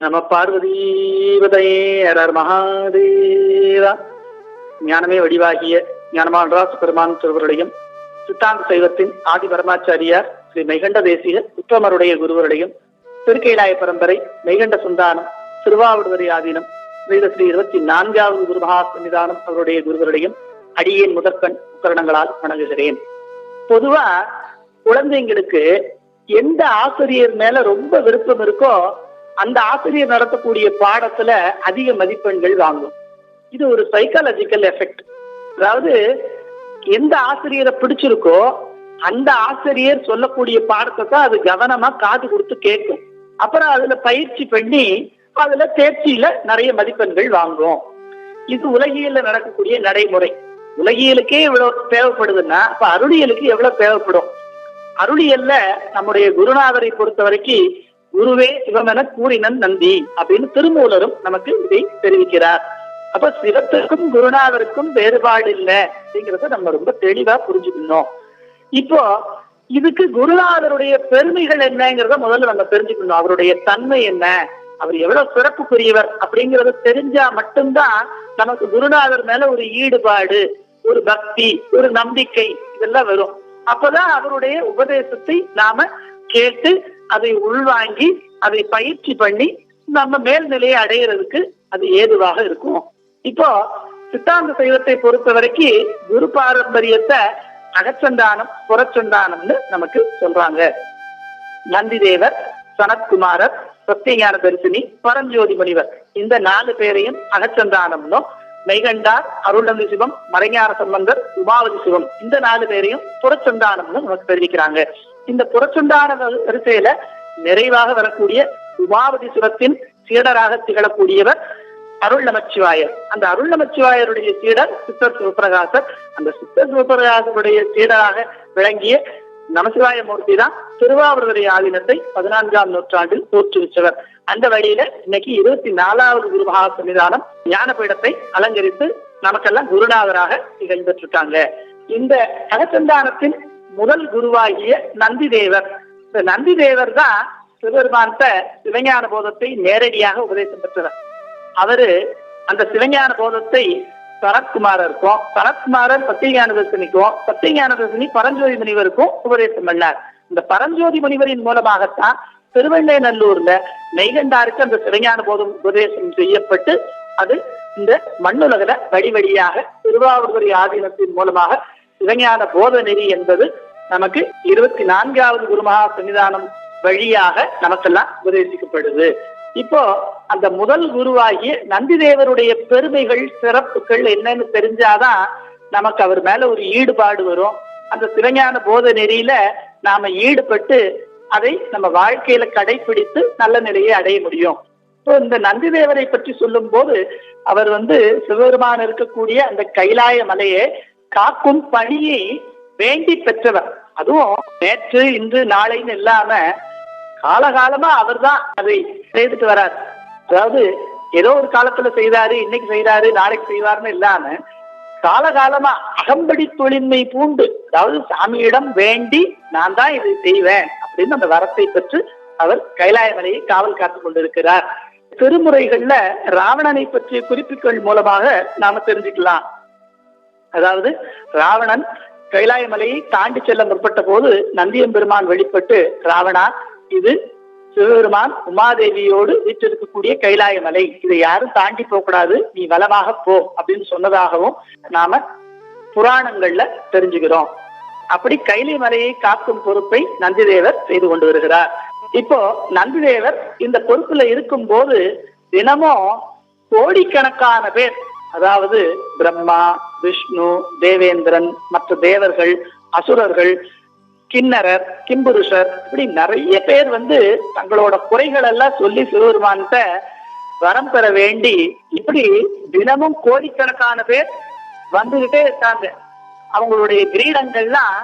நம பார்வதீபதையே அரர் மகாதேவா. ஞானமே வடிவாகிய ஞானமான்ராச பெருமான் திருவருடையும் சித்தாந்த சைவத்தின் ஆதி பரமாச்சாரியார் ஸ்ரீ மெகண்ட தேசிக உத்தமருடைய குருவருடையும் திருக்கைலாய பரம்பரை மெய்கண்ட சுந்தானம் திருவாவூடுவரி ஆதீனம் ஸ்ரீத ஸ்ரீ இருபத்தி நான்காவது குருமகா சன்னிதானம் அவருடைய குருவருடையும் அடியேன் முதற்கண் உக்கரணங்களால் வணங்குகிறேன். பொதுவா குழந்தைங்களுக்கு எந்த ஆசிரியர் மேல ரொம்ப விருப்பம் இருக்கோ அந்த ஆசிரியர் நடத்தக்கூடிய பாடத்துல அதிக மதிப்பெண்கள் வாங்கும். இது ஒரு சைக்காலஜிக்கல் எஃபெக்ட் அதாவது எந்த ஆசிரியரை பிடிச்சிருக்கோ அந்த ஆசிரியர் சொல்லக்கூடிய பாடத்தை தான் அது கவனமா காது கொடுத்து கேட்கும். அப்புறம் அதுல பயிற்சி பண்ணி அதுல தேர்ச்சியில நிறைய மதிப்பெண்கள் வாங்கும் இது உலகியல்ல நடக்கக்கூடிய நடைமுறை. உலகியலுக்கே இவ்வளவு தேவைப்படுதுன்னா அப்ப அருளியலுக்கு எவ்வளவு தேவைப்படும்? அருளியல்ல நம்முடைய குருநாதரை பொறுத்த வரைக்கும் குருவே சிவமென கூறினன் நந்தி அப்படின்னு திருமூலரும் நமக்கு இதை தெரிவிக்கிறார். அப்ப சிவத்திற்கும் குருநாதருக்கும் வேறுபாடு இல்லை அப்படிங்கறத நம்ம ரொம்ப தெளிவா புரிஞ்சுக்கணும். இப்போ இதுக்கு குருநாதருடைய பெருமைகள் என்னங்கிறத முதல்ல நம்ம தெரிஞ்சுக்கணும். அவருடைய தன்மை என்ன? அவர் எவ்வளவு சிறப்புக்குரியவர் அப்படிங்கறத தெரிஞ்சா மட்டும்தான் நமக்கு குருநாதர் மேல ஒரு ஈடுபாடு ஒரு பக்தி ஒரு நம்பிக்கை இதெல்லாம் வரும். அப்பதான் அவருடைய உபதேசத்தை நாம கேட்டு அதை உள்வாங்கி அதை பயிற்சி பண்ணி நம்ம மேல்நிலையை அடையிறதுக்கு அது ஏதுவாக இருக்கும். இப்போ சித்தாந்த சைவத்தை பொறுத்த வரைக்கும் குரு பாரம்பரியத்தை அகச்சந்தானம் புறச்சந்தானம்னு நமக்கு சொல்றாங்க. நந்திதேவர் சனத்குமாரர் சத்தியஞான தரிசினி பரஞ்சோதி முனிவர். இந்த நாலு பேரையும் அகச்சந்தானம்னும் மெய்கண்டார் அருள்நந்தி சிவம் மறைஞான சம்பந்தர் உமாவதி சிவம் இந்த நாலு பேரையும் புறச்சந்தானம்னு நமக்கு தெரிவிக்கிறாங்க. இந்த புறச்சந்தான வரிசையில நிறைவாக வரக்கூடிய உமாவதி சிவத்தின் சீடராக திகழக்கூடியவர் அருள் நமச்சிவாயர். அந்த அருள் நமச்சிவாயருடைய சீடர் சித்தர் சிவபிரகாசர். அந்த சித்தர் சிவபிரகாசருடைய சீடராக விளங்கிய நமசிவாய மூர்த்தி தான் திருவாவூர்வரை ஆதீனத்தை பதினான்காம் நூற்றாண்டில் தோற்றுவிச்சவர் அந்த வழியில இன்னைக்கு இருபத்தி நாலாவது குருமகா சன்னிதானம் ஞானபீடத்தை அலங்கரித்து நமக்கெல்லாம் குருநாதராக திகழ்ந்துட்டு இந்த அகச்சந்தானத்தின் முதல் குருவாகிய நந்தி தேவர் இந்த நந்தி தேவர் தான் சிவபெருமான்கிட்ட சிவஞான போதத்தை நேரடியாக உபதேசம் பெற்றவர். அவரு அந்த சிவஞான போதத்தை சரத்குமாரருக்கும் சரத்குமாரர் சத்தியஞான தர்சனிக்கும். சத்தியஞான தர்சனி பரஞ்சோதி முனிவருக்கும் உபதேசம் பண்ணார். இந்த பரஞ்சோதி முனிவரின் மூலமாகத்தான் திருவெண்ணைநல்லூர்ல மெய்கண்டாருக்கு அந்த சிவஞான போதம் உபதேசம் செய்யப்பட்டு அது இந்த மண்ணுலகில வழி வழியாக திருவாவூர்துறை ஆதீனத்தின் மூலமாக சிவஞான போத நெறி என்பது நமக்கு இருபத்தி நான்காவது குருமகா சன்னிதானம் வழியாக நமக்கெல்லாம் உபதேசிக்கப்படுது. இப்போ அந்த முதல் குருவாகிய நந்திதேவருடைய பெருமைகள் சிறப்புகள் என்னன்னு தெரிஞ்சாதான் நமக்கு அவர் மேல ஒரு ஈடுபாடு வரும். அந்த சிவஞான போத நெறியில நாம ஈடுபட்டு அதை நம்ம வாழ்க்கையில கடைபிடித்து நல்ல நிலையை அடைய முடியும். இப்போ இந்த நந்திதேவரை பற்றி சொல்லும் போது அவர் வந்து சிவபெருமான் இருக்கக்கூடிய அந்த கைலாய மலையை காக்கும் பணியை வேண்டி பெற்றவர். அதுவும் நேற்று இன்று நாளைன்னு இல்லாம காலகாலமா அவர் தான் அதை செய்துட்டு வரார். அதாவது ஏதோ ஒரு காலத்துல செய்தாரு இன்னைக்கு செய்யறாரு நாளைக்கு செய்வார்னு இல்லாம காலகாலமா அகம்படி தொழின்மை பூண்டு. அதாவது சாமியிடம் வேண்டி நான் தான் இதை செய்வேன் அப்படின்னு அந்த வரத்தை பெற்று அவர் கைலாய மலையை காவல் காத்துக் கொண்டிருக்கிறார். திருமுறைகள்ல ராவணனை பற்றிய குறிப்புகள் மூலமாக நாம தெரிஞ்சுக்கலாம். அதாவது ராவணன் கைலாய மலையை தாண்டி செல்ல முற்பட்ட போது நந்தியம்பெருமான் வெளிப்பட்டு ராவணா இது சிவபெருமான் உமாதேவியோடு வீற்றிருக்கக்கூடிய கைலாய மலை இதை யாரும் தாண்டி போக கூடாது நீ வளமாக போ. அப்படின்னு சொன்னதாகவும் நாம புராணங்கள்ல தெரிஞ்சுக்கிறோம். அப்படி கைலி மலையை காக்கும் பொறுப்பை நந்திதேவர் செய்து கொண்டு வருகிறார். இப்போ நந்திதேவர் இந்த பொறுப்புல இருக்கும் போது தினமும் கோடிக்கணக்கான பேர் அதாவது பிரம்மா விஷ்ணு தேவேந்திரன் மற்ற தேவர்கள் அசுரர்கள் கிண்ணரர் கிம்புருஷர் இப்படி நிறைய பேர் வந்து தங்களோட குறைகள் எல்லாம் சொல்லி சிவபெருமான்கிட்ட வரம் பெற வேண்டி இப்படி தினமும் கோடிக்கணக்கான பேர் வந்துகிட்டே இருக்காங்க. அவங்களுடைய கிரீடங்கள்லாம்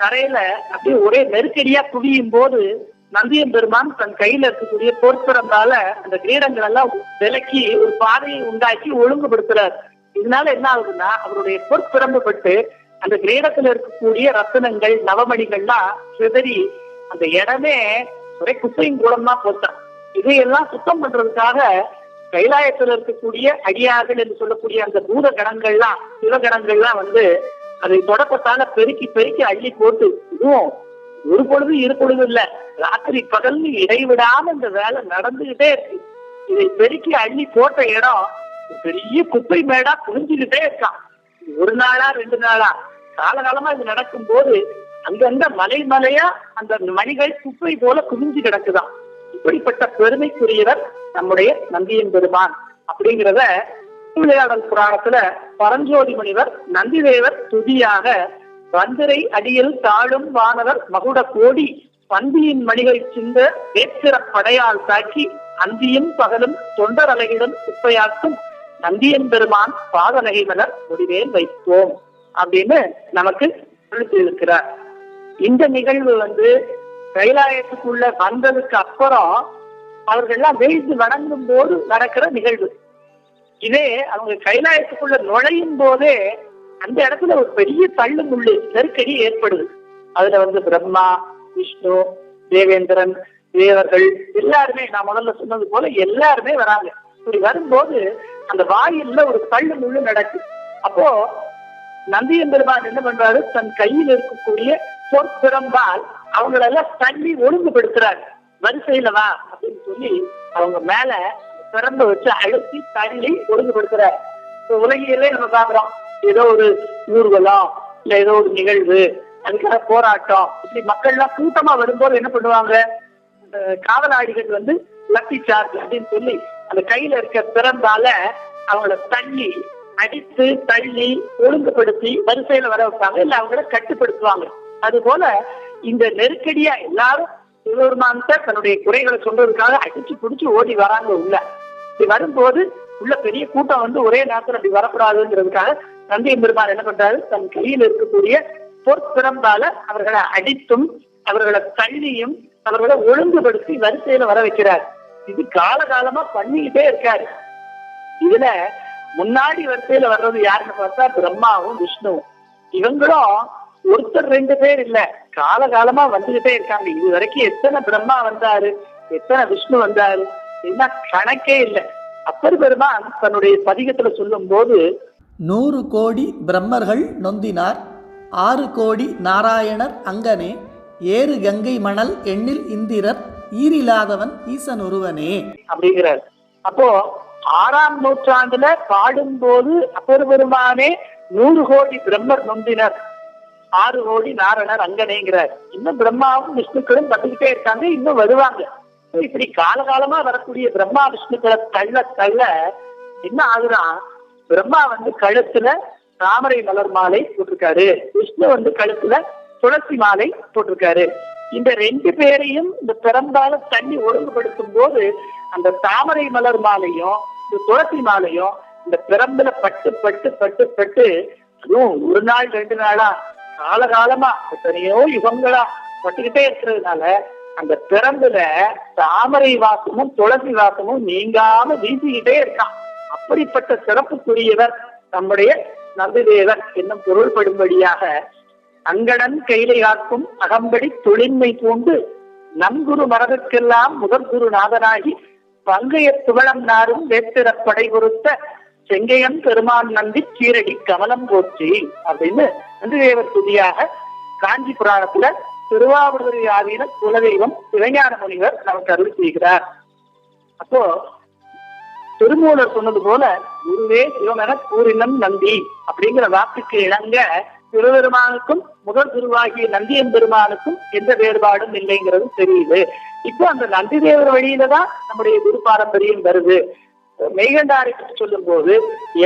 தரையில அப்படியே ஒரே நெருக்கடியா குவியும் போது நந்தியம் பெருமான் தன் கையில இருக்கக்கூடிய பொற்பிறந்தால அந்த கிரீடங்கள் எல்லாம் விலக்கி ஒரு பாதையை உண்டாக்கி ஒழுங்குபடுத்துறாரு. இதனால என்ன ஆகுதுன்னா அவருடைய பொற்பிரம்புபட்டு அந்த கிரீடத்துல இருக்கக்கூடிய ரத்தனங்கள் நவமணிகள்லாம் சிதறி அந்த இடமே ஒரே குப்பையும் கூடமா போச்சான் இதையெல்லாம் சுத்தம் பண்றதுக்காக கைலாயத்தில் இருக்கக்கூடிய அடியார்கள் என்று சொல்லக்கூடிய அந்த பூத கணங்கள்லாம் சிவகணங்கள்லாம் வந்து அதை தொடக்கத்தால பெருக்கி பெருக்கி அள்ளி போட்டு இதுவும் ஒரு பொழுது இரு பொழுது இல்ல. ராத்திரி பகல்னு இடைவிடாம இந்த வேலை நடந்துகிட்டே இருக்கு. இதை பெருக்கி அள்ளி போட்ட இடம் பெரிய குப்பை மேடா குவிஞ்சுக்கிட்டே இருக்கான் ஒரு நாளா ரெண்டு நாளா? காலகாலமா இது நடக்கும் போது அங்கங்க மலை மலையா அந்த மணிகள் குப்பை போல குவிஞ்சு கிடக்குதாம் இப்படிப்பட்ட பெருமைக்குரியவர் நம்முடைய நந்தியின் பெருமான். அப்படிங்கிறத திருவிளையாடல் புராணத்துல பரஞ்சோதி முனிவர் நந்திதேவர் துதியாக வந்திரை அடியில் தாழும் வானவர் மகுட கோடி பந்தியின் மணிகள் சிந்த வேத்திர படையால் தாக்கி அந்தியும் பகலும் தொண்டர் அலையிடம் குப்பையாக்கும் நந்தியன் பெருமான் பாதநகை மலர் முடிவேல் வைப்போம் அப்படின்னு நமக்கு சொல்லியிருக்கிறார். இருக்கிறார் இந்த நிகழ்வு வந்து கைலாயத்துக்குள்ள வந்ததுக்கு அப்புறம் அவர்கள்லாம் வீழ்ந்து வணங்கும் போது நடக்கிற நிகழ்வு. இதே அவங்க கைலாயத்துக்குள்ள நுழையும் போதே அந்த இடத்துல ஒரு பெரிய தள்ளு முள்ளு நெருக்கடி ஏற்படுது. அதுல வந்து பிரம்மா விஷ்ணு தேவேந்திரன் தேவர்கள் எல்லாருமே நான் முதல்ல சொன்னது போல எல்லாருமே வராங்க. இப்படி வரும்போது அந்த வாயில்ல ஒரு தள்ளு முள்ளு நடக்குது அப்போ நந்தியம் பெருமான் என்ன பண்றாரு? தன் கையில் இருக்கக்கூடிய பொற்பிறம்பால் அவங்களெல்லாம் தள்ளி ஒழுங்குபடுத்துறாரு. வரிசையில வா அப்படின்னு சொல்லி அவங்க மேல பிறந்த வச்சு அழுத்தி தள்ளி ஒழுங்குபடுத்துறாரு. இப்ப உலகிலே நம்ம பாக்குறோம் ஏதோ ஒரு ஊர்வலம் இல்ல ஏதோ ஒரு நிகழ்வு அதுக்காக போராட்டம் இப்படி மக்கள் எல்லாம் கூட்டமா வரும்போது என்ன பண்ணுவாங்க? காவலாளிகள் வந்து லத்தி சார்ஜ் அப்படின்னு சொல்லி அந்த கையில இருக்க பிறந்தால அவங்கள தள்ளி அடித்து தள்ளி ஒழுங்குபடுத்தி வரிசையில வர வைப்பாங்க இல்ல அவங்கள கட்டுப்படுத்துவாங்க. அது போல இந்த நெருக்கடியா எல்லாரும் சிவபெருமான்கிட்ட தன்னுடைய குறைகளை சொல்றதுக்காக அடிச்சு புடிச்சு ஓடி வராங்க உள்ள. இப்படி வரும்போது உள்ள பெரிய கூட்டம் வந்து ஒரே நேரத்துல அப்படி வரக்கூடாதுங்கிறதுக்காக தந்தை பெருமாள் என்ன பண்றாரு? தன் கையில் இருக்கக்கூடிய பொற்பிறந்தால அவர்களை அடித்தும் அவர்களை தள்ளியும் அவர்களை ஒழுங்குபடுத்தி வரிசையில வர வைக்கிறார். இது காலகாலமா பண்ணிக்கிட்டே இருக்காரு. இதுல முன்னாடி வரிசையில வர்றது யாருன்னு பார்த்தா பிரம்மாவும் விஷ்ணுவும். இவங்களும் ஒருத்தர் ரெண்டு பேர் இல்ல. காலகாலமா வந்துகிட்டே இருக்காங்க. இது வரைக்கும் எத்தனை பிரம்மா வந்தாரு? எத்தனை விஷ்ணு வந்தாரு? என்ன கணக்கே இல்லை. அப்பர் பெருமான் தன்னுடைய பதிகத்துல சொல்லும் போது நூறு கோடி பிரம்மர்கள் நொந்தினார். ஆறு கோடி நாராயணர் அங்கனே. ஏறு கங்கை மணல் எண்ணில் இந்திரர் ஈரில்லாதவன் ஈசன் ஒருவனே. அப்படிங்கிறார். அப்போ ஆறாம் நூற்றாண்டுல பாடும்போது அப்பர் பெருமானே நூறு கோடி பிரம்மர் நொந்தினர். ஆறு கோடி நாரணர் அங்கனேங்கிறார். இன்னும் பிரம்மாவும் விஷ்ணுக்களும் வந்துகிட்டே இருக்காங்க இன்னும் வருவாங்க. இப்படி காலகாலமா வரக்கூடிய பிரம்மா விஷ்ணுக்களை தள்ள தள்ள என்ன ஆகுறான் பிரம்மா வந்து கழுத்துல தாமரை மலர் மாலை போட்டிருக்காரு. விஷ்ணு வந்து கழுத்துல துளசி மாலை போட்டிருக்காரு. இந்த ரெண்டு பேரையும் இந்த பிறந்தால தண்ணி ஒழுங்குபடுத்தும் போது அந்த தாமரை மலர் மாலையும் இந்த துளசி மாலையும் இந்த பிறம்புல பட்டு பட்டு பட்டு பட்டு அதுவும் ஒரு நாள் ரெண்டு நாளா காலகாலமா எத்தனையோ யுகங்களா பட்டுக்கிட்டே இருக்கிறதுனால அந்த பிறம்புல தாமரை வாசமும் துளசி வாசமும் நீங்காம வீசிக்கிட்டே இருக்கான். அப்படிப்பட்ட சிறப்புக்குரியவர் நம்முடைய நந்திதேவர் என்னும் பொருள்படும்படியாக அங்கடன் கையிலை காக்கும் அகம்படி தொழின்மை பூண்டு நன்குரு மரபுக்கெல்லாம் முதற் குரு நாதனாகி பங்கைய துவளம் நாரும் வேத்திர படை பொருத்த செங்கையன் பெருமான் நந்தி சீரடி கமலம் போற்றி அப்படின்னு நந்திதேவர் துதியாக காஞ்சி புராணத்துல திருவாவூர் ஆதீன குலதெய்வம் சிவஞான முனிவர் நமக்கு அருள் செய்கிறார். அப்போ திருமூலர் சொன்னது போல குருவே சிவமென கூறினம் நந்தி அப்படிங்கிற வாக்குக்கு இணங்க சிவபெருமானுக்கும் முதல் குருவாகிய நந்தியம் பெருமானுக்கும் எந்த வேறுபாடும் இல்லைங்கிறது தெரியுது. இப்போ அந்த நந்தி தேவர் வழியில தான் நம்முடைய குரு பாரம்பரியம் வருது. மெய்கண்டாரை பற்றி சொல்லும் போது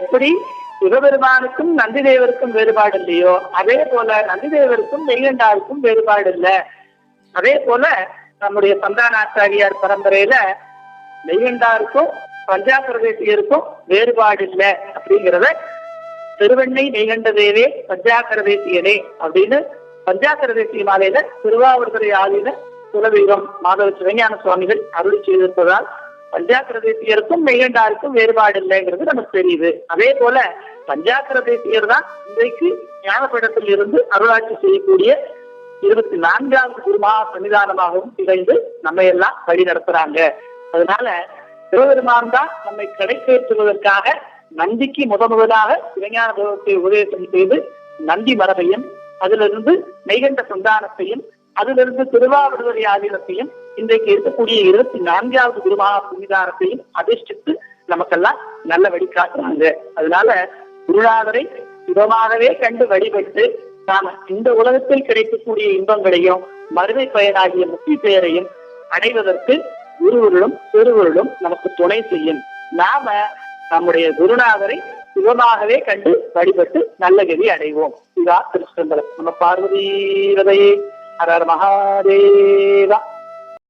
எப்படி சிவபெருமானுக்கும் நந்தி தேவருக்கும் வேறுபாடு இல்லையோ அதே போல நந்தி தேவருக்கும் மெய்கண்டாருக்கும் வேறுபாடு இல்லை. அதே போல நம்முடைய சந்தானாச்சாரியார் பரம்பரையில மெய்கண்டாருக்கும் பஞ்சாபிரதேசியருக்கும் வேறுபாடு இல்லை அப்படிங்கிறத திருவெண்ணை நெய்கண்டதேவே பஞ்சாக்கரதேசியனே அப்படின்னு பஞ்சாக்கரதேசிய மாலையில திருவாவூர்துறை ஆதீன குலதெய்வம் மாதவ சிவஞான சுவாமிகள் அருள் செய்திருப்பதால் பஞ்சாக்கிரதேசியருக்கும் மெய்கண்டாருக்கும் வேறுபாடு இல்லைங்கிறது நமக்கு தெரியுது. அதே போல பஞ்சாக்கரதேசியர் தான் இன்றைக்கு ஞானப்படத்தில் இருந்து அருளாட்சி செய்யக்கூடிய இருபத்தி நான்காவது குருமா சன்னிதானமாகவும் திகழ்ந்து நம்ம எல்லாம் வழி நடத்துறாங்க அதனால சிவபெருமான் தான் நம்மை கடைப்பேற்றுவதற்காக நந்திக்கு முத முதலாக சிவஞான தேவத்தை உபதேசம் செய்து நந்தி மரபையும் அதிலிருந்து மெய்கண்ட சந்தானத்தையும் அதிலிருந்து திருவாவடுதுறை ஆதீனத்தையும் இன்றைக்கு இருக்கக்கூடிய இருபத்தி நான்காவது குருமகா புனிதாரத்தையும் அதிர்ஷ்டித்து நமக்கெல்லாம் நல்ல வழிகாட்டுறாங்க அதனால குருநாதரை சுகமாகவே கண்டு வழிபட்டு நாம இந்த உலகத்தில் கிடைக்கக்கூடிய இன்பங்களையும் மறுமை பயனாகிய முக்தி பெயரையும் அடைவதற்கு குருவருளும் திருவருளும் நமக்கு துணை செய்யும். நாம நம்முடைய குருநாதரை சுகமாகவே கண்டு வழிபட்டு நல்ல கதி அடைவோம். இதா திருச்சிதம்பரம் நம்ம பார்வதி ஹர மகாதேவா.